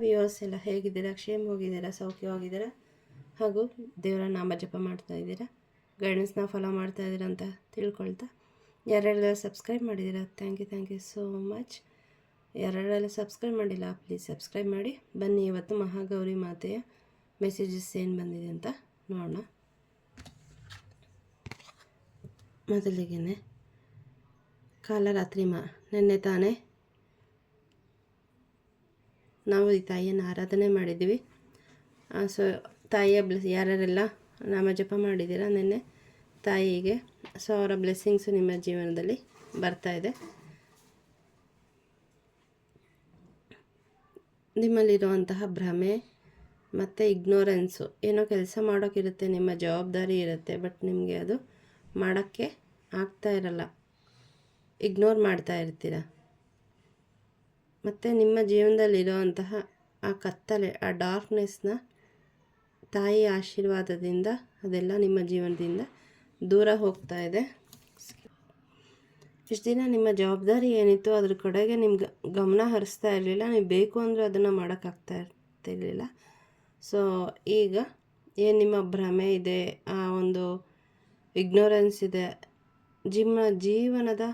Viewers ಎಲ್ಲ ಹೇಗಿದ್ದೀರಾ? ಕ್ಷೇಮ ಹೋಗಿದ್ದೀರಾ? ಸೌಖ್ಯವಾಗಿದ್ದೀರಾ ಹಾಗೂ ದೇವರ ನಾಮ ಜಪ ಮಾಡ್ತಾ ಇದ್ದೀರಾ? ಗೈಡೆನ್ಸ್ನ ಫಾಲೋ ಮಾಡ್ತಾ ಇದ್ದೀರಾ ಅಂತ ತಿಳ್ಕೊಳ್ತಾ? ಯಾರೆಲ್ಲ ಸಬ್ಸ್ಕ್ರೈಬ್ ಮಾಡಿದ್ದೀರಾ? Thank you thank you so much ಯಾರೆಲ್ಲ ಸಬ್ಸ್ಕ್ರೈಬ್ ಮಾಡಿಲ್ಲ ಪ್ಲೀಸ್ ಸಬ್ಸ್ಕ್ರೈಬ್ ಮಾಡಿ. ಬನ್ನಿ, ಇವತ್ತು ಮಹಾಗೌರಿ ಮಾತೆಯ ಮೆಸೇಜಸ್ ಏನು ಬಂದಿದೆ ಅಂತ ನೋಡೋಣ. ಮೊದಲಿಗೆ ಕಾಲರಾತ್ರಿ ಮಾ, ನಿನ್ನೆ ತಾನೇ ನಾವು ಈ ತಾಯಿಯನ್ನು ಆರಾಧನೆ ಮಾಡಿದ್ದೀವಿ. ಸೊ, ತಾಯಿಯ ಬ್ಲೆಸ್, ಯಾರ್ಯಾರೆಲ್ಲ ನಾಮ ಜಪ ಮಾಡಿದ್ದೀರಾ ನಿನ್ನೆ, ತಾಯಿಗೆ. ಸೊ, ಅವರ ಬ್ಲೆಸ್ಸಿಂಗ್ಸು ನಿಮ್ಮ ಜೀವನದಲ್ಲಿ ಬರ್ತಾ ಇದೆ. ನಿಮ್ಮಲ್ಲಿರುವಂತಹ ಭ್ರಮೆ ಮತ್ತು ಇಗ್ನೋರೆನ್ಸು, ಏನೋ ಕೆಲಸ ಮಾಡೋಕ್ಕಿರುತ್ತೆ ನಿಮ್ಮ ಜವಾಬ್ದಾರಿ ಇರುತ್ತೆ, ಬಟ್ ನಿಮಗೆ ಅದು ಮಾಡೋಕ್ಕೆ ಆಗ್ತಾ ಇರಲ್ಲ. ಇಗ್ನೋರ್ ಮಾಡ್ತಾ ಇರ್ತೀರ? ಮತ್ತು ನಿಮ್ಮ ಜೀವನದಲ್ಲಿರುವಂತಹ ಆ ಕತ್ತಲೆ, ಆ ಡಾರ್ಕ್ನೆಸ್ನ ತಾಯಿ ಆಶೀರ್ವಾದದಿಂದ ಅದೆಲ್ಲ ನಿಮ್ಮ ಜೀವನದಿಂದ ದೂರ ಹೋಗ್ತಾ ಇದೆ. ಇಷ್ಟು ದಿನ ನಿಮ್ಮ ಜವಾಬ್ದಾರಿ ಏನಿತ್ತು ಅದ್ರ ಕಡೆಗೆ ನಿಮ್ಗೆ ಗಮನ ಹರಿಸ್ತಾ ಇರಲಿಲ್ಲ, ನೀವು ಬೇಕು ಅಂದರೂ ಅದನ್ನು ಮಾಡೋಕ್ಕಾಗ್ತಾ ಇರ್ತಿರ್ಲಿಲ್ಲ. ಸೊ ಈಗ ಏನು ನಿಮ್ಮ ಭ್ರಮೆ ಇದೆ, ಆ ಒಂದು ಇಗ್ನೋರೆನ್ಸ್ ಇದೆ ಜಿಮ್ಮ ಜೀವನದ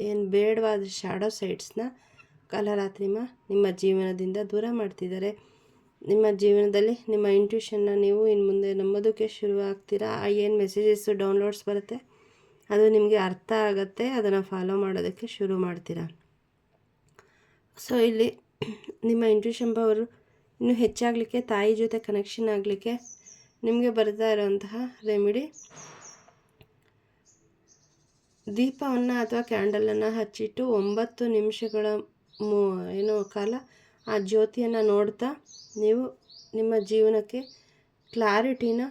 ಏನು ಬೇಡವಾದ ಶ್ಯಾಡೋ ಸೈಡ್ಸ್ನ ಕಾಲರಾತ್ರಿಮ ನಿಮ್ಮ ಜೀವನದಿಂದ ದೂರ ಮಾಡ್ತಿದ್ದಾರೆ. ನಿಮ್ಮ ಜೀವನದಲ್ಲಿ ನಿಮ್ಮ ಇಂಟ್ಯೂಷನ್ನ ನೀವು ಇನ್ನು ಮುಂದೆ ನಂಬೋದಕ್ಕೆ ಶುರು ಆಗ್ತೀರಾ ಆ ಏನು ಮೆಸೇಜಸ್ಸು ಡೌನ್ಲೋಡ್ಸ್ ಬರುತ್ತೆ? ಅದು ನಿಮಗೆ ಅರ್ಥ ಆಗುತ್ತೆ. ಅದನ್ನು ಫಾಲೋ ಮಾಡೋದಕ್ಕೆ ಶುರು ಮಾಡ್ತೀರಾ? ಸೊ ಇಲ್ಲಿ ನಿಮ್ಮ ಇಂಟ್ಯೂಷನ್ ಪವರು ಇನ್ನೂ ಹೆಚ್ಚಾಗಲಿಕ್ಕೆ, ತಾಯಿ ಜೊತೆ ಕನೆಕ್ಷನ್ ಆಗಲಿಕ್ಕೆ ನಿಮಗೆ ಬರ್ತಾ ಇರೋಂತಹ ರೆಮಿಡಿ ದೀಪವನ್ನು ಅಥವಾ ಕ್ಯಾಂಡಲನ್ನು ಹಚ್ಚಿಟ್ಟು ಒಂಬತ್ತು ನಿಮಿಷಗಳ ಮು, ಏನು ಕಾಲ ಆ ಜ್ಯೋತಿಯನ್ನು ನೋಡ್ತಾ ನೀವು ನಿಮ್ಮ ಜೀವನಕ್ಕೆ ಕ್ಲಾರಿಟಿನ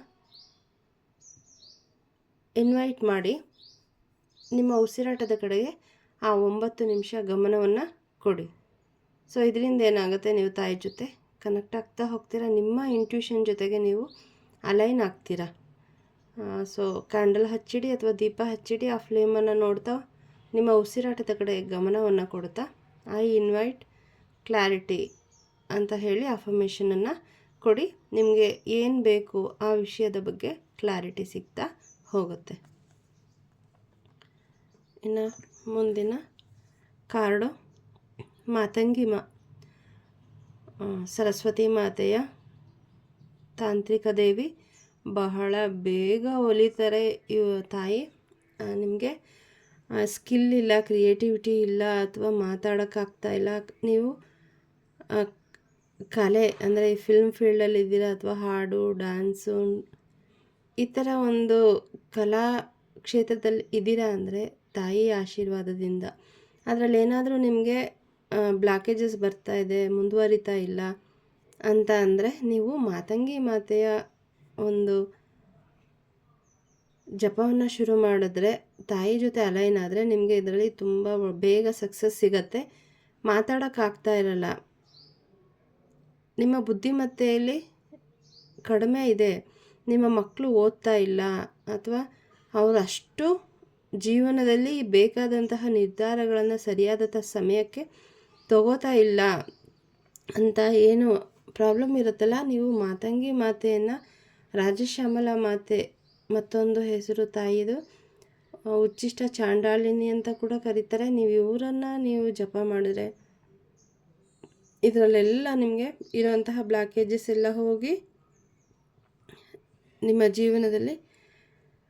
ಇನ್ವೈಟ್ ಮಾಡಿ ನಿಮ್ಮ ಉಸಿರಾಟದ ಕಡೆಗೆ ಆ ಒಂಬತ್ತು ನಿಮಿಷ ಗಮನವನ್ನು ಕೊಡಿ. ಸೊ ಇದರಿಂದ ಏನಾಗುತ್ತೆ ನೀವು ತಾಯಿ ಜೊತೆ ಕನೆಕ್ಟ್ ಆಗ್ತಾ ಹೋಗ್ತೀರಾ, ನಿಮ್ಮ ಇಂಟ್ಯೂಷನ್ ಜೊತೆಗೆ ನೀವು ಅಲೈನ್ ಆಗ್ತೀರಾ? ಸೊ ಕ್ಯಾಂಡಲ್ ಹಚ್ಚಿಡಿ ಅಥವಾ ದೀಪ ಹಚ್ಚಿಡಿ, ಆ ಫ್ಲೇಮನ್ನು ನೋಡ್ತಾ ನಿಮ್ಮ ಉಸಿರಾಟದ ಕಡೆ ಗಮನವನ್ನು ಕೊಡ್ತಾ ಐ ಇನ್ವೈಟ್ ಕ್ಲಾರಿಟಿ ಅಂತ ಹೇಳಿ ಅಫರ್ಮೇಷನನ್ನು ಕೊಡಿ. ನಿಮಗೆ ಏನು ಬೇಕು ಆ ವಿಷಯದ ಬಗ್ಗೆ ಕ್ಲಾರಿಟಿ ಸಿಗ್ತಾ ಹೋಗುತ್ತೆ. ಇನ್ನು ಮುಂದಿನ ಕಾರ್ಡು. ಮಾತಂಗಿ ಮಾ ಸರಸ್ವತಿ ಮಾತೆಯ ತಾಂತ್ರಿಕ ದೇವಿ. ಬಹಳ ಬೇಗ ಒಲಿತಾರೆ ಇವ ತಾಯಿ. ನಿಮಗೆ ಸ್ಕಿಲ್ ಇಲ್ಲ ಕ್ರಿಯೇಟಿವಿಟಿ ಇಲ್ಲ ಅಥವಾ ಮಾತಾಡೋಕ್ಕಾಗ್ತಾ ಇಲ್ಲ, ನೀವು ಕಲೆ ಅಂದರೆ ಫಿಲ್ಮ್ ಫೀಲ್ಡಲ್ಲಿ ಇದ್ದೀರಾ ಅಥವಾ ಹಾಡು ಡ್ಯಾನ್ಸು ಈ ಥರ ಒಂದು ಕಲಾ ಕ್ಷೇತ್ರದಲ್ಲಿ ಇದ್ದೀರಾ ಅಂದರೆ ತಾಯಿ ಆಶೀರ್ವಾದದಿಂದ. ಅದರಲ್ಲಿ ಏನಾದರೂ ನಿಮಗೆ ಬ್ಲಾಕೇಜಸ್ ಬರ್ತಾ ಇದೆ, ಮುಂದುವರಿತಾ ಇಲ್ಲ ಅಂತ ಅಂದರೆ ನೀವು ಮಾತಂಗಿ ಮಾತೆಯ ಒಂದು ಜಪವನ್ನು ಶುರು ಮಾಡಿದ್ರೆ ತಾಯಿ ಜೊತೆ ಅಲೈನ್ ಆದರೆ ನಿಮಗೆ ಇದರಲ್ಲಿ ತುಂಬ ಬೇಗ ಸಕ್ಸಸ್ ಸಿಗತ್ತೆ. ಮಾತಾಡೋಕ್ಕಾಗ್ತಾ ಇರಲ್ಲ. ನಿಮ್ಮ ಬುದ್ಧಿಮತ್ತೆಯಲ್ಲಿ ಕಡಿಮೆ ಇದೆ. ನಿಮ್ಮ ಮಕ್ಕಳು ಓದ್ತಾ ಇಲ್ಲ ಅಥವಾ ಅವರು ಅಷ್ಟು ಜೀವನದಲ್ಲಿ ಬೇಕಾದಂತಹ ನಿರ್ಧಾರಗಳನ್ನು ಸರಿಯಾದಂಥ ಸಮಯಕ್ಕೆ ತಗೋತಾ ಇಲ್ಲ ಅಂತ ಏನು ಪ್ರಾಬ್ಲಮ್ ಇರುತ್ತಲ್ಲ? ನೀವು ಮಾತಂಗಿ ಮಾತೆಯನ್ನು ರಾಜಶ್ಯಾಮಲ ಮಾತೆ ಮತ್ತೊಂದು ಹೆಸರು ತಾಯಿದು. ಉಚ್ಚಿಷ್ಟ ಚಾಂಡಾಳಿನಿ ಅಂತ ಕೂಡ ಕರೀತಾರೆ. ನೀವು ಇವರನ್ನು ನೀವು ಜಪ ಮಾಡಿದ್ರೆ ಇದರಲ್ಲೆಲ್ಲ ನಿಮಗೆ ಇರೋಂತಹ ಬ್ಲಾಕೇಜಸ್ ಎಲ್ಲ ಹೋಗಿ ನಿಮ್ಮ ಜೀವನದಲ್ಲಿ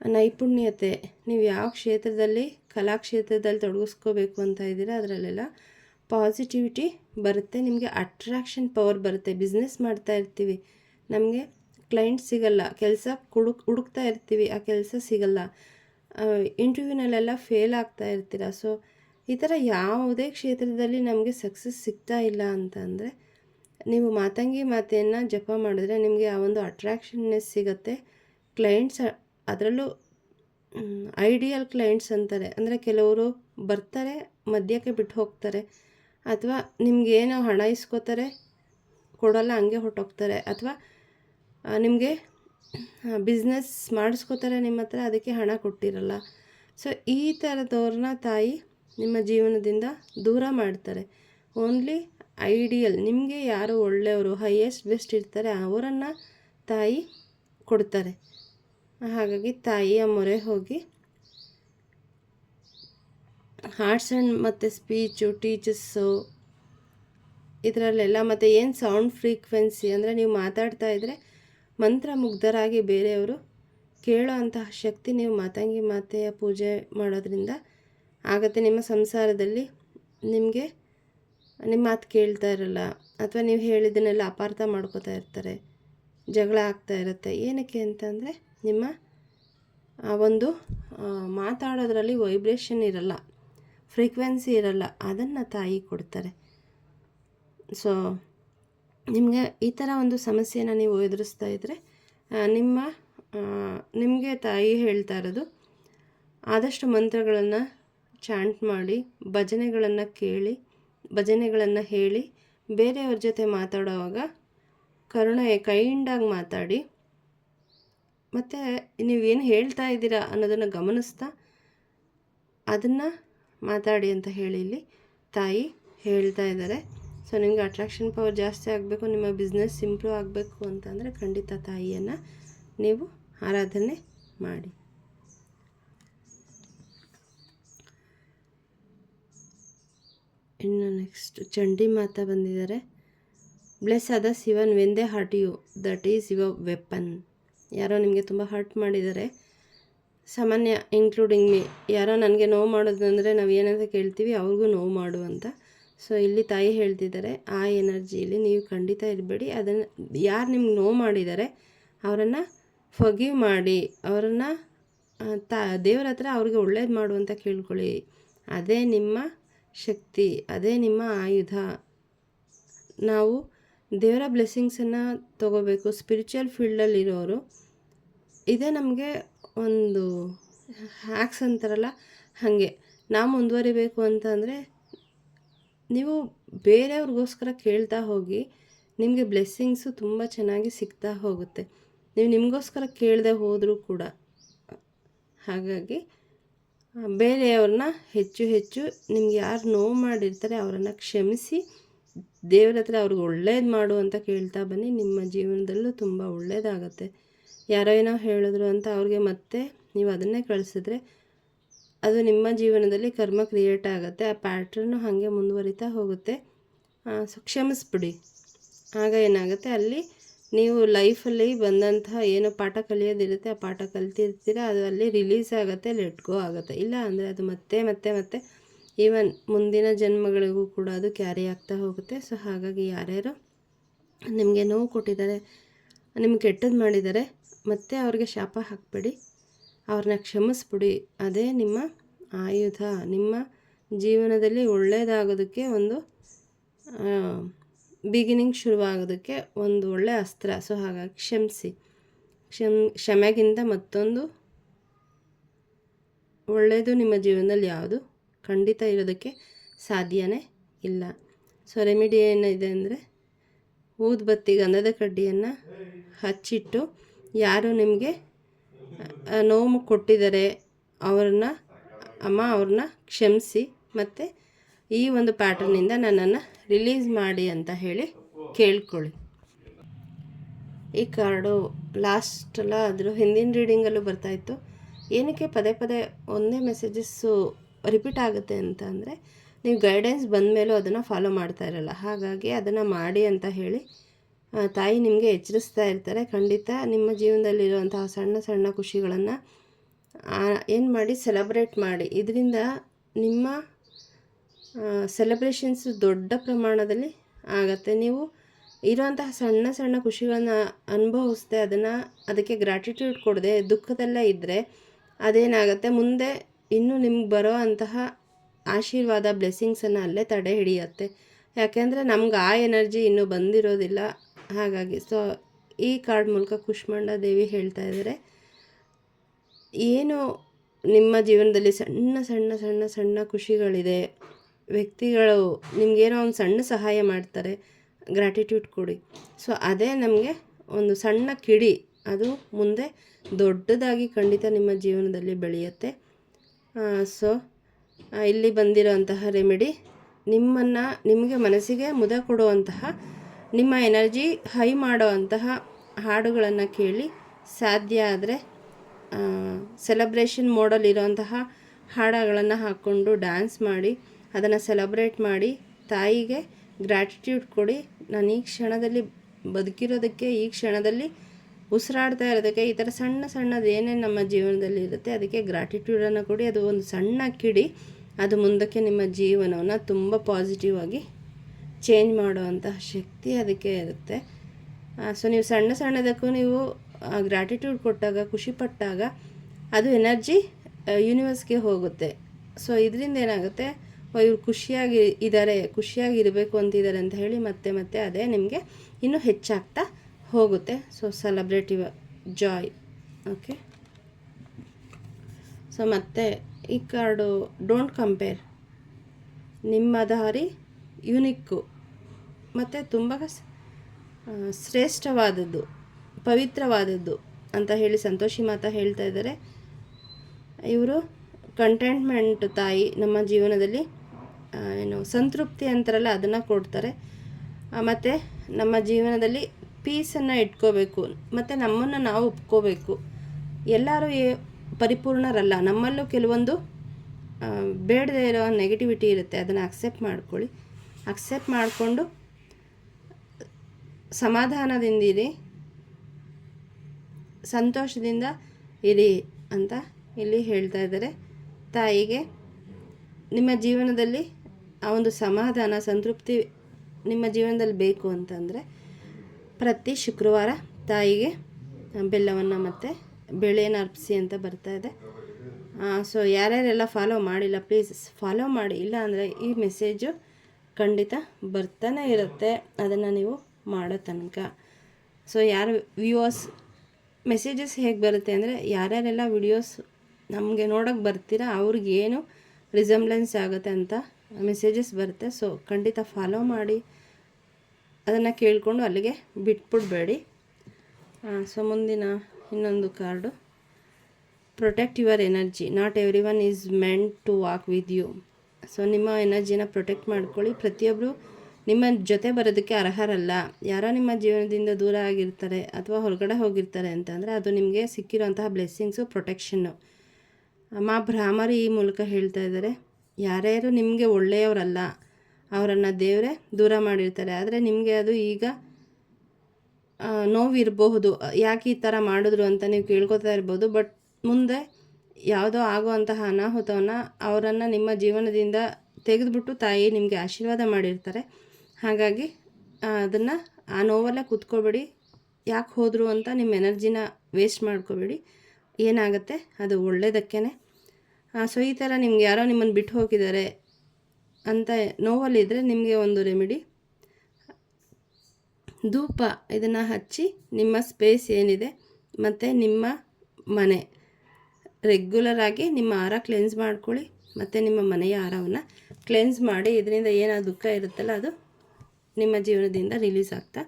ನೈಪುಣ್ಯತೆ, ನೀವು ಯಾವ ಕ್ಷೇತ್ರದಲ್ಲಿ, ಕಲಾಕ್ಷೇತ್ರದಲ್ಲಿ ತೊಡಗಿಸ್ಕೋಬೇಕು ಅಂತ ಇದ್ದೀರಾ ಅದರಲ್ಲೆಲ್ಲ ಪಾಸಿಟಿವಿಟಿ ಬರುತ್ತೆ. ನಿಮಗೆ ಅಟ್ರಾಕ್ಷನ್ ಪವರ್ ಬರುತ್ತೆ. ಬಿಸ್ನೆಸ್ ಮಾಡ್ತಾ ಇರ್ತೀವಿ. ನಮಗೆ ಕ್ಲೈಂಟ್ ಸಿಗಲ್ಲ. ಕೆಲಸ ಕುಡುಕ್, ಹುಡುಕ್ತಾ ಇರ್ತೀವಿ. ಆ ಕೆಲಸ ಸಿಗಲ್ಲ. ಇಂಟರ್ವ್ಯೂನಲ್ಲೆಲ್ಲ ಫೇಲ್ ಆಗ್ತಾ ಇರ್ತೀರ? ಸೊ ಈ ಥರ ಯಾವುದೇ ಕ್ಷೇತ್ರದಲ್ಲಿ ನಮಗೆ ಸಕ್ಸಸ್ ಸಿಗ್ತಾ ಇಲ್ಲ ಅಂತಂದರೆ, ನೀವು ಮಾತಂಗಿ ಮಾತೆಯನ್ನು ಜಪ ಮಾಡಿದ್ರೆ ನಿಮಗೆ ಆ ಒಂದು ಅಟ್ರ್ಯಾಕ್ಷನ್ನೆಸ್ ಸಿಗುತ್ತೆ. ಕ್ಲೈಂಟ್ಸ್ ಅದರಲ್ಲೂ ಐಡಿಯಲ್ ಕ್ಲೈಂಟ್ಸ್ ಅಂತಾರೆ. ಅಂದರೆ ಕೆಲವರು ಬರ್ತಾರೆ, ಮಧ್ಯಕ್ಕೆ ಬಿಟ್ಟು ಹೋಗ್ತಾರೆ. ಅಥವಾ ನಿಮಗೇನೋ ಹಣ ಇಸ್ಕೋತಾರೆ, ಕೊಡೋಲ್ಲ, ಹಂಗೆ ಹೊಟ್ಟೋಗ್ತಾರೆ ಅಥವಾ ನಿಮಗೆ ಬಿಸ್ನೆಸ್ ಮಾಡಿಸ್ಕೋತಾರೆ ನಿಮ್ಮ ಹತ್ರ, ಅದಕ್ಕೆ ಹಣ ಕೊಟ್ಟಿರಲ್ಲ. ಸೊ ಈ ಥರದವ್ರನ್ನ ತಾಯಿ ನಿಮ್ಮ ಜೀವನದಿಂದ ದೂರ ಮಾಡ್ತಾರೆ. ಓನ್ಲಿ ಐಡಿಯಲ್ ನಿಮಗೆ ಯಾರು ಒಳ್ಳೆಯವರು ಹೈಯೆಸ್ಟ್ ಬೆಸ್ಟ್ ಇರ್ತಾರೆ, ಅವರನ್ನು ತಾಯಿ ಕೊಡ್ತಾರೆ. ಹಾಗಾಗಿ ತಾಯಿಯ ಮೊರೆ ಹೋಗಿ ಹಾರ್ಟ್ಸ್ ಆ್ಯಂಡ್ ಮತ್ತು ಸ್ಪೀಚು ಟೀಚರ್ಸು ಇದರಲ್ಲೆಲ್ಲ, ಮತ್ತು ಏನು ಸೌಂಡ್ ಫ್ರೀಕ್ವೆನ್ಸಿ ಅಂದರೆ ನೀವು ಮಾತಾಡ್ತಾ ಇದ್ದರೆ ಮಂತ್ರ ಮುಗ್ಧರಾಗಿ ಬೇರೆಯವರು ಕೇಳೋ ಅಂತಹ ಶಕ್ತಿ ನೀವು ಮಾತಂಗಿ ಮಾತೆಯ ಪೂಜೆ ಮಾಡೋದ್ರಿಂದ ಆಗುತ್ತೆ. ನಿಮ್ಮ ಸಂಸಾರದಲ್ಲಿ ನಿಮಗೆ ನಿಮ್ಮ ಮಾತು ಕೇಳ್ತಾ ಇರಲ್ಲ, ಅಥವಾ ನೀವು ಹೇಳಿದ್ದನ್ನೆಲ್ಲ ಅಪಾರ್ಥ ಮಾಡ್ಕೋತಾ ಇರ್ತಾರೆ, ಜಗಳ ಆಗ್ತಾ ಇರುತ್ತೆ. ಏನಕ್ಕೆ ಅಂತಂದರೆ ನಿಮ್ಮ, ಆ, ಒಂದು ಮಾತಾಡೋದ್ರಲ್ಲಿ ವೈಬ್ರೇಷನ್ ಇರಲ್ಲ ಫ್ರೀಕ್ವೆನ್ಸಿ ಇರಲ್ಲ, ಅದನ್ನು ತಾಯಿ ಕೊಡ್ತಾರೆ. ಸೊ ನಿಮಗೆ ಈ ಥರ ಒಂದು ಸಮಸ್ಯೆನ ನೀವು ಎದುರಿಸ್ತಾ ಇದ್ದರೆ ನಿಮ್ಮ ನಿಮಗೆ ತಾಯಿ ಹೇಳ್ತಾ ಇರೋದು, ಆದಷ್ಟು ಮಂತ್ರಗಳನ್ನು ಚಾಂಟ್ ಮಾಡಿ, ಭಜನೆಗಳನ್ನು ಕೇಳಿ, ಭಜನೆಗಳನ್ನು ಹೇಳಿ, ಬೇರೆಯವ್ರ ಜೊತೆ ಮಾತಾಡೋವಾಗ ಕರುಣೆ ಕೈಂಡಾಗಿ ಮಾತಾಡಿ, ಮತ್ತು ನೀವೇನು ಹೇಳ್ತಾ ಇದ್ದೀರಾ ಅನ್ನೋದನ್ನು ಗಮನಿಸ್ತಾ ಅದನ್ನು ಮಾತಾಡಿ ಅಂತ ಹೇಳಿ ಇಲ್ಲಿ ತಾಯಿ ಹೇಳ್ತಾ ಇದ್ದಾರೆ. ಸೊ ನಿಮಗೆ ಅಟ್ರಾಕ್ಷನ್ ಪವರ್ ಜಾಸ್ತಿ ಆಗಬೇಕು, ನಿಮ್ಮ ಬಿಸ್ನೆಸ್ ಇಂಪ್ರೂವ್ ಆಗಬೇಕು ಅಂತಂದರೆ ಖಂಡಿತ ತಾಯಿಯನ್ನು ನೀವು ಆರಾಧನೆ ಮಾಡಿ. ಇನ್ನು ನೆಕ್ಸ್ಟ್ ಚಂಡಿ ಮಾತಾ ಬಂದಿದ್ದಾರೆ. ಬ್ಲೆಸ್ ಆದ ಸಿವನ್ ವೆಂದೇ hurt you that is your weapon ಯಾರೋ ನಿಮಗೆ ತುಂಬ ಹರ್ಟ್ ಮಾಡಿದ್ದಾರೆ. ಸಾಮಾನ್ಯ ಇನ್ಕ್ಲೂಡಿಂಗ್ ಮೀ ಯಾರೋ ನನಗೆ ನೋವು ಮಾಡೋದಂದರೆ ನಾವು ಏನಂತ ಕೇಳ್ತೀವಿ, ಅವ್ರಿಗೂ ನೋವು ಮಾಡು ಅಂತ. ಸೊ ಇಲ್ಲಿ ತಾಯಿ ಹೇಳ್ತಿದ್ದಾರೆ, ಆ ಎನರ್ಜಿಯಲ್ಲಿ ನೀವು ಖಂಡಿತ ಇರಬೇಡಿ. ಅದನ್ನು ಯಾರು ನಿಮ್ಗೆ ನೋವು ಮಾಡಿದ್ದಾರೆ ಅವರನ್ನು ಫಗೀವ್ ಮಾಡಿ, ಅವರನ್ನು ತ, ದೇವರ ಹತ್ರ ಅವ್ರಿಗೆ ಒಳ್ಳೇದು ಮಾಡು ಅಂತ ಕೇಳ್ಕೊಳ್ಳಿ. ಅದೇ ನಿಮ್ಮ ಶಕ್ತಿ, ಅದೇ ನಿಮ್ಮ ಆಯುಧ. ನಾವು ದೇವರ ಬ್ಲೆಸ್ಸಿಂಗ್ಸನ್ನು ತೊಗೋಬೇಕು. ಸ್ಪಿರಿಚುವಲ್ ಫೀಲ್ಡಲ್ಲಿರೋರು ಇದೇ ನಮಗೆ ಒಂದು ಹ್ಯಾಕ್ಸ್ ಅಂತಾರಲ್ಲ, ಹಾಗೆ. ನಾವು ಮುಂದುವರಿಬೇಕು ಅಂತಂದರೆ ನೀವು ಬೇರೆಯವ್ರಿಗೋಸ್ಕರ ಕೇಳ್ತಾ ಹೋಗಿ, ನಿಮಗೆ ಬ್ಲೆಸ್ಸಿಂಗ್ಸು ತುಂಬ ಚೆನ್ನಾಗಿ ಸಿಗ್ತಾ ಹೋಗುತ್ತೆ. ನೀವು ನಿಮಗೋಸ್ಕರ ಕೇಳದೆ ಹೋದರೂ ಕೂಡ. ಹಾಗಾಗಿ ಬೇರೆಯವ್ರನ್ನ ಹೆಚ್ಚು ಹೆಚ್ಚು ನಿಮ್ಗೆ ಯಾರು ನೋವು ಮಾಡಿರ್ತಾರೆ ಅವರನ್ನು ಕ್ಷಮಿಸಿ, ದೇವ್ರ ಹತ್ರ ಅವ್ರಿಗೆ ಒಳ್ಳೇದು ಮಾಡು ಅಂತ ಕೇಳ್ತಾ ಬನ್ನಿ. ನಿಮ್ಮ ಜೀವನದಲ್ಲೂ ತುಂಬ ಒಳ್ಳೇದಾಗತ್ತೆ. ಯಾರೋ ಏನೋ ಹೇಳಿದ್ರು ಅಂತ ಅವ್ರಿಗೆ ಮತ್ತೆ ನೀವು ಅದನ್ನೇ ಕಳಿಸಿದ್ರೆ ಅದು ನಿಮ್ಮ ಜೀವನದಲ್ಲಿ ಕರ್ಮ ಕ್ರಿಯೇಟ್ ಆಗುತ್ತೆ. ಆ ಪ್ಯಾಟ್ರನ್ನು ಹಾಗೆ ಮುಂದುವರಿತಾ ಹೋಗುತ್ತೆ. ಸೊ ಕ್ಷಮಿಸ್ಬಿಡಿ. ಆಗ ಏನಾಗುತ್ತೆ? ಅಲ್ಲಿ ನೀವು ಲೈಫಲ್ಲಿ ಬಂದಂತಹ ಏನು ಪಾಠ ಕಲಿಯೋದಿರುತ್ತೆ, ಆ ಪಾಠ ಕಲ್ತಿರ್ತೀರ, ಅದು ಅಲ್ಲಿ ರಿಲೀಸ್ ಆಗುತ್ತೆ ಲೆಟ್ ಗೋ ಆಗುತ್ತೆ. ಇಲ್ಲ ಅಂದರೆ ಅದು ಮತ್ತೆ ಮತ್ತೆ ಮತ್ತೆ ಈವನ್ ಮುಂದಿನ ಜನ್ಮಗಳಿಗೂ ಕೂಡ ಅದು ಕ್ಯಾರಿ ಆಗ್ತಾ ಹೋಗುತ್ತೆ. ಸೊ ಹಾಗಾಗಿ ಯಾರ್ಯಾರು ನಿಮಗೆ ನೋವು ಕೊಟ್ಟಿದ್ದಾರೆ, ನಿಮ್ಗೆ ಕೆಟ್ಟದ್ದು ಮಾಡಿದ್ದಾರೆ, ಮತ್ತೆ ಅವ್ರಿಗೆ ಶಾಪ ಹಾಕಬೇಡಿ. ಅವ್ರನ್ನ ಕ್ಷಮಿಸ್ಬಿಡಿ. ಅದೇ ನಿಮ್ಮ ಆಯುಧ. ನಿಮ್ಮ ಜೀವನದಲ್ಲಿ ಒಳ್ಳೆಯದಾಗೋದಕ್ಕೆ ಒಂದು ಬಿಗಿನಿಂಗ್ ಶುರುವಾಗೋದಕ್ಕೆ ಒಂದು ಒಳ್ಳೆ ಅಸ್ತ್ರ. ಸೊ, ಹಾಗಾಗಿ ಕ್ಷಮಿಸಿ. ಕ್ಷಮ್, ಕ್ಷಮೆಗಿಂತ ಮತ್ತೊಂದು ಒಳ್ಳೆಯದು ನಿಮ್ಮ ಜೀವನದಲ್ಲಿ ಯಾವುದು? ಖಂಡಿತ ಇರೋದಕ್ಕೆ ಸಾಧ್ಯನೇ ಇಲ್ಲ. ಸೊ ರೆಮಿಡಿ ಏನಿದೆ ಅಂದರೆ, ಊದ್ಬತ್ತಿ, ಗಂಧದ ಕಡ್ಡಿಯನ್ನು ಹಚ್ಚಿಟ್ಟು ಯಾರು ನಿಮಗೆ ನೋವು ಕೊಟ್ಟಿದ್ದಾರೆ ಅವ್ರನ್ನ, ಅಮ್ಮ ಅವ್ರನ್ನ ಕ್ಷಮಿಸಿ ಮತ್ತು ಈ ಒಂದು ಪ್ಯಾಟರ್ನಿಂದ ನನ್ನನ್ನು ರಿಲೀಸ್ ಮಾಡಿ ಅಂತ ಹೇಳಿ ಕೇಳ್ಕೊಳ್ಳಿ. ಈ ಕಾರ್ಡು ಲಾಸ್ಟೆಲ್ಲ ಆದರೂ ಹಿಂದಿನ ರೀಡಿಂಗಲ್ಲೂ ಬರ್ತಾಯಿತ್ತು ಏನಕ್ಕೆ ಪದೇ ಪದೇ ಒಂದೇ ಮೆಸೇಜಸ್ಸು ರಿಪೀಟ್ ಆಗುತ್ತೆ ಅಂತ ಅಂದರೆ, ನೀವು ಗೈಡೆನ್ಸ್ ಬಂದ ಮೇಲೂ ಅದನ್ನು ಫಾಲೋ ಮಾಡ್ತಾ ಇರಲ್ಲ. ಹಾಗಾಗಿ ಅದನ್ನು ಮಾಡಿ ಅಂತ ಹೇಳಿ ತಾಯಿ ನಿಮಗೆ ಎಚ್ಚರಿಸ್ತಾ ಇರ್ತಾರೆ. ಖಂಡಿತ ನಿಮ್ಮ ಜೀವನದಲ್ಲಿರುವಂತಹ ಸಣ್ಣ ಸಣ್ಣ ಖುಷಿಗಳನ್ನು ಏನು ಮಾಡಿ ಸೆಲೆಬ್ರೇಟ್ ಮಾಡಿ. ಇದರಿಂದ ನಿಮ್ಮ ಸೆಲೆಬ್ರೇಷನ್ಸ್ ದೊಡ್ಡ ಪ್ರಮಾಣದಲ್ಲಿ ಆಗತ್ತೆ. ನೀವು ಇರುವಂತಹ ಸಣ್ಣ ಸಣ್ಣ ಖುಷಿಗಳನ್ನ ಅನುಭವಿಸ್ದೆ ಅದನ್ನು ಅದಕ್ಕೆ ಗ್ರ್ಯಾಟಿಟ್ಯೂಡ್ ಕೊಡದೆ, ದುಃಖದಲ್ಲೇ ಇದ್ದರೆ ಅದೇನಾಗುತ್ತೆ? ಮುಂದೆ ಇನ್ನೂ ನಿಮ್ಗೆ ಬರೋ ಅಂತಹ ಆಶೀರ್ವಾದ ಬ್ಲೆಸ್ಸಿಂಗ್ಸನ್ನು ಅಲ್ಲೇ ತಡೆ ಹಿಡಿಯುತ್ತೆ. ಯಾಕೆಂದರೆ ನಮ್ಗೆ ಆ ಎನರ್ಜಿ ಇನ್ನೂ ಬಂದಿರೋದಿಲ್ಲ. ಹಾಗಾಗಿ ಸೊ ಈ ಕಾರ್ಡ್ ಮೂಲಕ ಕುಷ್ಮಾಂಡ ದೇವಿ ಹೇಳ್ತಾ ಇದ್ದಾರೆ. ಏನು ನಿಮ್ಮ ಜೀವನದಲ್ಲಿ ಸಣ್ಣ ಸಣ್ಣ ಸಣ್ಣ ಸಣ್ಣ ಖುಷಿಗಳಿದೆ? ವ್ಯಕ್ತಿಗಳು ನಿಮಗೇನೋ ಒಂದು ಸಣ್ಣ ಸಹಾಯ ಮಾಡ್ತಾರೆ. ಗ್ರ್ಯಾಟಿಟ್ಯೂಡ್ ಕೊಡಿ. ಸೊ ಅದೇ ನಮಗೆ ಒಂದು ಸಣ್ಣ ಕಿಡಿ, ಅದು ಮುಂದೆ ದೊಡ್ಡದಾಗಿ ಖಂಡಿತ ನಿಮ್ಮ ಜೀವನದಲ್ಲಿ ಬೆಳೆಯುತ್ತೆ. ಸೊ ಇಲ್ಲಿ ಬಂದಿರೋಂತಹ ರೆಮಿಡಿ ನಿಮ್ಮನ್ನು, ನಿಮಗೆ ಮನಸ್ಸಿಗೆ ಮುದ ಕೊಡುವಂತಹ ನಿಮ್ಮ ಎನರ್ಜಿ ಹೈ ಮಾಡುವಂತಹ ಹಾಡುಗಳನ್ನು ಕೇಳಿ ಸಾಧ್ಯ ಆದರೆ ಸೆಲೆಬ್ರೇಷನ್ ಮೋಡಲ್ಲಿರುವಂತಹ ಹಾಡುಗಳನ್ನು ಹಾಕ್ಕೊಂಡು ಡ್ಯಾನ್ಸ್ ಮಾಡಿ, ಅದನ್ನು ಸೆಲೆಬ್ರೇಟ್ ಮಾಡಿ ತಾಯಿಗೆ ಗ್ರ್ಯಾಟಿಟ್ಯೂಡ್ ಕೊಡಿ. ನಾನು ಈ ಕ್ಷಣದಲ್ಲಿ ಬದುಕಿರೋದಕ್ಕೆ, ಈ ಕ್ಷಣದಲ್ಲಿ ಉಸಿರಾಡ್ತಾ ಇರೋದಕ್ಕೆ, ಈ ಥರ ಸಣ್ಣ ಸಣ್ಣದು ಏನೇನು ನಮ್ಮ ಜೀವನದಲ್ಲಿ ಇರುತ್ತೆ, ಅದಕ್ಕೆ ಗ್ರ್ಯಾಟಿಟ್ಯೂಡನ್ನು ಕೊಡಿ. ಅದು ಒಂದು ಸಣ್ಣ ಕಿಡಿ, ಅದು ಮುಂದಕ್ಕೆ ನಿಮ್ಮ ಜೀವನವನ್ನು ತುಂಬ ಪಾಸಿಟಿವ್ ಆಗಿ ಚೇಂಜ್ ಮಾಡುವಂತಹ ಶಕ್ತಿ ಅದಕ್ಕೆ ಇರುತ್ತೆ. ಸೊ ನೀವು ಸಣ್ಣ ಸಣ್ಣದಕ್ಕೂ ನೀವು ಗ್ರ್ಯಾಟಿಟ್ಯೂಡ್ ಕೊಟ್ಟಾಗ, ಖುಷಿ ಪಟ್ಟಾಗ ಅದು ಎನರ್ಜಿ ಯೂನಿವರ್ಸ್ಗೆ ಹೋಗುತ್ತೆ. ಸೊ ಇದರಿಂದ ಏನಾಗುತ್ತೆ? ಇವ್ರು ಖುಷಿಯಾಗಿ ಇದ್ದಾರೆ ಖುಷಿಯಾಗಿ ಇರಬೇಕು ಅಂತಿದ್ದಾರೆ ಅಂತ ಹೇಳಿ ಮತ್ತೆ ಮತ್ತೆ ಅದೇ ನಿಮಗೆ ಇನ್ನೂ ಹೆಚ್ಚಾಗ್ತಾ ಹೋಗುತ್ತೆ. So celebrative joy okay so ಮತ್ತೆ ಈ ಕಾರ್ಡು ಡೋಂಟ್ ಕಂಪೇರ್ ನಿಮ್ಮ ದಾರಿ ಯುನಿಕ್ಕು ಮತ್ತು ತುಂಬ ಶ್ರೇಷ್ಠವಾದದ್ದು, ಪವಿತ್ರವಾದದ್ದು ಅಂತ ಹೇಳಿ ಸಂತೋಷಿ ಮಾತಾ ಹೇಳ್ತಾ ಇದ್ದಾರೆ. ಇವರು ಕಂಟೆಂಟ್ಮೆಂಟ್ ತಾಯಿ ನಮ್ಮ ಜೀವನದಲ್ಲಿ ಏನು ಸಂತೃಪ್ತಿ ಅಂತಾರಲ್ಲ ಅದನ್ನು ಕೊಡ್ತಾರೆ. ಮತ್ತು ನಮ್ಮ ಜೀವನದಲ್ಲಿ ಪೀಸನ್ನು ಇಟ್ಕೋಬೇಕು. ಮತ್ತು ನಮ್ಮನ್ನು ನಾವು ಒಪ್ಕೋಬೇಕು. ಎಲ್ಲರೂ ಪರಿಪೂರ್ಣರಲ್ಲ. ನಮ್ಮಲ್ಲೂ ಕೆಲವೊಂದು ಬೇಡದೇ ಇರೋ ನೆಗೆಟಿವಿಟಿ ಇರುತ್ತೆ. ಅದನ್ನು ಅಕ್ಸೆಪ್ಟ್ ಮಾಡ್ಕೊಳ್ಳಿ. ಅಕ್ಸೆಪ್ಟ್ ಮಾಡಿಕೊಂಡು ಸಮಾಧಾನದಿಂದಿರಿ ಸಂತೋಷದಿಂದ ಇರಿ ಅಂತ ಇಲ್ಲಿ ಹೇಳ್ತಾ ಇದ್ದಾರೆ. ತಾಯಿಗೆ ನಿಮ್ಮ ಜೀವನದಲ್ಲಿ ಆ ಒಂದು ಸಮಾಧಾನ, ಸಂತೃಪ್ತಿ ನಿಮ್ಮ ಜೀವನದಲ್ಲಿ ಬೇಕು ಅಂತಂದರೆ ಪ್ರತಿ ಶುಕ್ರವಾರ ತಾಯಿಗೆ ಬೆಲ್ಲವನ್ನು ಮತ್ತು ಬೆಳೆಯನ್ನು ಅರ್ಪಿಸಿ ಅಂತ ಬರ್ತಾ ಇದೆ. ಸೊ ಯಾರ್ಯಾರೆಲ್ಲ ಫಾಲೋ ಮಾಡಿಲ್ಲ ಪ್ಲೀಸ್ ಫಾಲೋ ಮಾಡಿ. ಇಲ್ಲ ಅಂದರೆ ಈ ಮೆಸೇಜು ಖಂಡಿತ ಬರ್ತಾನೆ ಇರುತ್ತೆ ಅದನ್ನು ನೀವು ಮಾಡೋ ತನಕ. ಸೊ ಯಾರು ವ್ಯೂವರ್ಸ್ ಮೆಸೇಜಸ್ ಹೇಗೆ ಬರುತ್ತೆ ಅಂದರೆ ಯಾರ್ಯಾರೆಲ್ಲ ವಿಡಿಯೋಸ್ ನಮಗೆ ನೋಡೋಕ್ಕೆ ಬರ್ತೀರಾ ಅವ್ರಿಗೇನು ರಿಸಂಬ್ಲೆನ್ಸ್ ಆಗುತ್ತೆ ಅಂತ ಮೆಸೇಜಸ್ ಬರುತ್ತೆ. ಸೊ ಖಂಡಿತ ಫಾಲೋ ಮಾಡಿ. ಅದನ್ನು ಕೇಳಿಕೊಂಡು ಅಲ್ಲಿಗೆ ಬಿಟ್ಬಿಡ್ಬೇಡಿ. ಸೊ ಮುಂದಿನ ಇನ್ನೊಂದು card protect your energy not everyone is meant to walk with you so ನಿಮ್ಮ ಎನರ್ಜಿನ ಪ್ರೊಟೆಕ್ಟ್ ಮಾಡ್ಕೊಳ್ಳಿ. ಪ್ರತಿಯೊಬ್ಬರು ನಿಮ್ಮ ಜೊತೆ ಬರೋದಕ್ಕೆ ಅರ್ಹರಲ್ಲ. ಯಾರೋ ನಿಮ್ಮ ಜೀವನದಿಂದ ದೂರ ಆಗಿರ್ತಾರೆ ಅಥವಾ ಹೊರಗಡೆ ಹೋಗಿರ್ತಾರೆ ಅಂತಂದರೆ ಅದು ನಿಮಗೆ ಸಿಕ್ಕಿರೋಂತಹ ಬ್ಲೆಸ್ಸಿಂಗ್ಸು ಪ್ರೊಟೆಕ್ಷನ್ನು ಮಾ ಭ್ರಾಮರಿ ಈ ಮೂಲಕ ಹೇಳ್ತಾ ಇದ್ದಾರೆ, ಯಾರ್ಯಾರು ನಿಮಗೆ ಒಳ್ಳೆಯವರಲ್ಲ, ಅವರನ್ನು ದೇವರೇ ದೂರ ಮಾಡಿರ್ತಾರೆ. ಆದರೆ ನಿಮಗೆ ಅದು ಈಗ ನೋವಿರಬಹುದು. ಯಾಕೆ ಈ ಥರ ಮಾಡಿದ್ರು ಅಂತ ನೀವು ಕೇಳ್ಕೊತಾ ಇರ್ಬೋದು ಬಟ್ ಮುಂದೆ ಯಾವುದೋ ಆಗುವಂತಹ ಅನಾಹುತವನ್ನು ಅವರನ್ನು ನಿಮ್ಮ ಜೀವನದಿಂದ ತೆಗೆದುಬಿಟ್ಟು ತಾಯಿ ನಿಮಗೆ ಆಶೀರ್ವಾದ ಮಾಡಿರ್ತಾರೆ. ಹಾಗಾಗಿ ಅದನ್ನು ಆ ನೋವಲ್ಲೇ ಕೂತ್ಕೋಬೇಡಿ ಯಾಕೆ ಹೋದರು ಅಂತ ನಿಮ್ಮ ಎನರ್ಜಿನ ವೇಸ್ಟ್ ಮಾಡ್ಕೋಬೇಡಿ. ಏನಾಗುತ್ತೆ? ಅದು ಒಳ್ಳೆಯದಕ್ಕೆ ಸೊ, ಈ ಥರ ನಿಮ್ಗೆ ಯಾರೋ ನಿಮ್ಮನ್ನು ಬಿಟ್ಟು ಹೋಗಿದ್ದಾರೆ ಅಂತ ನೋವಲ್ಲಿದ್ದರೆ ನಿಮಗೆ ಒಂದು ರೆಮಿಡಿ. ಧೂಪ ಇದನ್ನು ಹಚ್ಚಿ ನಿಮ್ಮ ಸ್ಪೇಸ್ ಏನಿದೆ ಮತ್ತು ನಿಮ್ಮ ಮನೆ. ರೆಗ್ಯುಲರ್ ಆಗಿ ನಿಮ್ಮ ಹಾರ ಕ್ಲೆನ್ಸ್ ಮಾಡ್ಕೊಳ್ಳಿ, ಮತ್ತು ನಿಮ್ಮ ಮನೆಯ ಹಾರವನ್ನು ಕ್ಲೆನ್ಸ್ ಮಾಡಿ, ಇದರಿಂದ ಏನೋ ದುಃಖ ಇರುತ್ತಲ್ಲ, ಅದು ನಿಮ್ಮ ಜೀವನದಿಂದ ರಿಲೀಸ್ ಆಗ್ತಾ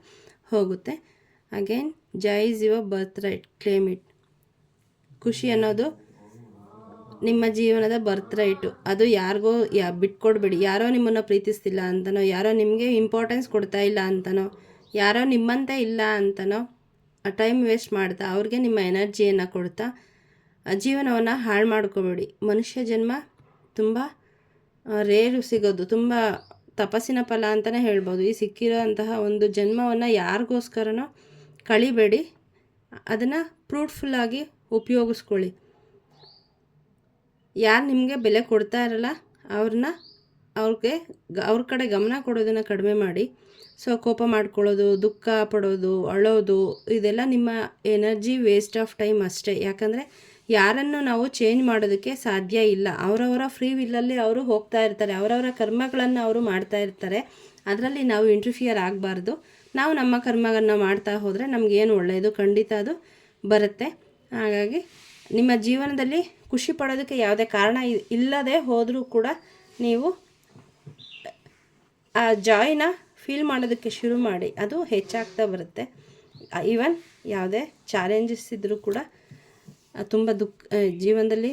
ಹೋಗುತ್ತೆ. ಅಗೇನ್ ಜೈ your birthright claim it ಖುಷಿ ಅನ್ನೋದು ನಿಮ್ಮ ಜೀವನದ ಬರ್ತ್ ರೈಟು ಅದು ಯಾರಿಗೋ ಯಾ, ಬಿಟ್ಕೊಡ್ಬೇಡಿ. ಯಾರೋ ನಿಮ್ಮನ್ನು ಪ್ರೀತಿಸ್ತಿಲ್ಲ ಅಂತನೋ, ಯಾರೋ ನಿಮಗೆ ಇಂಪಾರ್ಟೆನ್ಸ್ ಕೊಡ್ತಾ ಇಲ್ಲ ಅಂತನೋ, ಯಾರೋ ನಿಮ್ಮಂತೆ ಇಲ್ಲ ಅಂತನೋ ಟೈಮ್ ವೇಸ್ಟ್ ಮಾಡ್ತಾ, ಅವ್ರಿಗೆ ನಿಮ್ಮ ಎನರ್ಜಿಯನ್ನು ಕೊಡ್ತಾ ಆ ಜೀವನವನ್ನು ಹಾಳು ಮಾಡ್ಕೋಬೇಡಿ. ಮನುಷ್ಯ ಜನ್ಮ ತುಂಬ ರೇರು ಸಿಗೋದು, ತುಂಬ ತಪಸ್ಸಿನ ಫಲ ಅಂತಲೇ ಹೇಳ್ಬೋದು. ಈ ಸಿಕ್ಕಿರೋ ಅಂತಹ ಒಂದು ಜನ್ಮವನ್ನು ಯಾರಿಗೋಸ್ಕರನೋ ಕಳಿಬೇಡಿ. ಅದನ್ನು ಫ್ರೂಟ್ಫುಲ್ಲಾಗಿ ಉಪಯೋಗಿಸ್ಕೊಳ್ಳಿ. ಯಾರು ನಿಮಗೆ ಬೆಲೆ ಕೊಡ್ತಾ ಇರಲ್ಲ, ಅವ್ರನ್ನ ಅವ್ರಿಗೆ ಅವ್ರ ಕಡೆ ಗಮನ ಕೊಡೋದನ್ನು ಕಡಿಮೆ ಮಾಡಿ. ಸೊ, ಕೋಪ ಮಾಡ್ಕೊಳ್ಳೋದು, ದುಃಖ ಪಡೋದು, ಅಳೋದು, ಇದೆಲ್ಲ ನಿಮ್ಮ ಎನರ್ಜಿ ವೇಸ್ಟ್ ಆಫ್ ಟೈಮ್ ಅಷ್ಟೇ. ಯಾಕಂದರೆ ಯಾರನ್ನು ನಾವು ಚೇಂಜ್ ಮಾಡೋದಕ್ಕೆ ಸಾಧ್ಯ ಇಲ್ಲ. ಅವರವರ ಫ್ರೀ ವಿಲ್ಲಲ್ಲಿ ಅವರು ಹೋಗ್ತಾ ಇರ್ತಾರೆ. ಅವರವರ ಕರ್ಮಗಳನ್ನು ಅವರು ಮಾಡ್ತಾ ಇರ್ತಾರೆ. ಅದರಲ್ಲಿ ನಾವು ಇಂಟರ್ಫಿಯರ್ ಆಗಬಾರ್ದು. ನಾವು ನಮ್ಮ ಕರ್ಮಗಳನ್ನು ಮಾಡ್ತಾ ಹೋದರೆ ನಮಗೇನು ಒಳ್ಳೆಯದು ಖಂಡಿತ ಅದು ಬರುತ್ತೆ. ಹಾಗಾಗಿ ನಿಮ್ಮ ಜೀವನದಲ್ಲಿ ಖುಷಿ ಪಡೋದಕ್ಕೆ ಯಾವುದೇ ಕಾರಣ ಇಲ್ಲದೆ ಹೋದರೂ ಕೂಡ ನೀವು ಆ ಜಾಯ್ನ ಫೀಲ್ ಮಾಡೋದಕ್ಕೆ ಶುರು ಮಾಡಿ. ಅದು ಹೆಚ್ಚಾಗ್ತಾ ಬರುತ್ತೆ. ಈವನ್ ಯಾವುದೇ ಚಾಲೆಂಜಸ್ ಇದ್ದರೂ ಕೂಡ ತುಂಬ ದುಃಖ ಜೀವನದಲ್ಲಿ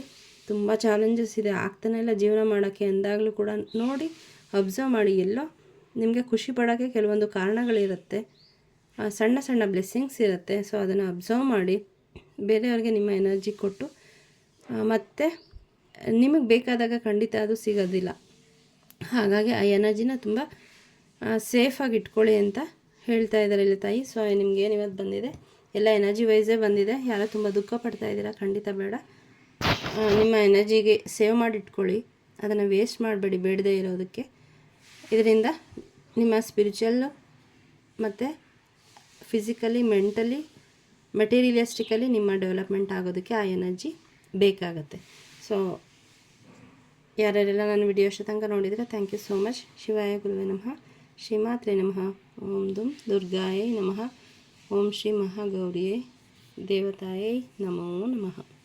ತುಂಬ ಚಾಲೆಂಜಸ್ ಇದೆ. ಆಗ್ತಾನೆ ಇಲ್ಲ ಜೀವನ ಮಾಡೋಕ್ಕೆ ಎಂದಾಗಲೂ ಕೂಡ ನೋಡಿ ಅಬ್ಸರ್ವ್ ಮಾಡಿ. ಎಲ್ಲೋ ನಿಮಗೆ ಖುಷಿ ಪಡೋಕ್ಕೆ ಕೆಲವೊಂದು ಕಾರಣಗಳಿರುತ್ತೆ. ಸಣ್ಣ ಸಣ್ಣ ಬ್ಲೆಸ್ಸಿಂಗ್ಸ್ ಇರುತ್ತೆ. ಸೊ ಅದನ್ನು ಅಬ್ಸರ್ವ್ ಮಾಡಿ ಬೇರೆಯವ್ರಿಗೆ ನಿಮ್ಮ ಎನರ್ಜಿ ಕೊಟ್ಟು ಮತ್ತು ನಿಮಗೆ ಬೇಕಾದಾಗ ಖಂಡಿತ ಅದು ಸಿಗೋದಿಲ್ಲ. ಹಾಗಾಗಿ ಆ ಎನರ್ಜಿನ ತುಂಬ ಸೇಫಾಗಿ ಇಟ್ಕೊಳ್ಳಿ ಅಂತ ಹೇಳ್ತಾ ಇದ್ದಾರೆ ಇಲ್ಲಿ ತಾಯಿ. ಸೊ ನಿಮ್ಗೆ ಏನು ಇವತ್ತು ಬಂದಿದೆ? ಎಲ್ಲ ಎನರ್ಜಿ ವೈಸೇ ಬಂದಿದೆ. ಯಾರೋ ತುಂಬ ದುಃಖ ಪಡ್ತಾ ಇದ್ದೀರಾ? ಖಂಡಿತ ಬೇಡ. ನಿಮ್ಮ ಎನರ್ಜಿಗೆ ಸೇವ್ ಮಾಡಿ ಇಟ್ಕೊಳ್ಳಿ ಅದನ್ನು ವೇಸ್ಟ್ ಮಾಡಬೇಡಿ ಬೇಡದೆ ಇರೋದಕ್ಕೆ. ಇದರಿಂದ ನಿಮ್ಮ ಸ್ಪಿರಿಚುವಲ್ಲು ಮತ್ತು ಫಿಸಿಕಲಿ ಮೆಂಟಲಿ ಮೆಟೀರಿಯಲಿಸ್ಟಿಕಲಿ ನಿಮ್ಮ ಡೆವಲಪ್ಮೆಂಟ್ ಆಗೋದಕ್ಕೆ ಆ ಎನರ್ಜಿ ಬೇಕಾಗುತ್ತೆ. ಸೊ ಯಾರ್ಯಾರೆಲ್ಲ ನನ್ನ ವಿಡಿಯೋ ಅಷ್ಟು ತನಕ ನೋಡಿದರೆ ಥ್ಯಾಂಕ್ ಯು ಸೋ ಮಚ್ ಶಿವಾಯ ಗುರುವೇ ನಮಃ. ಶ್ರೀಮಾತ್ರೆ ನಮಃ. ಓಂ ದುಂ ದುರ್ಗಾಯೇ ನಮಃ. ಓಂ ಶ್ರೀ ಮಹಾಗೌರಿಯೇ ದೇವತಾಯೇ ನಮೋ ನಮಃ.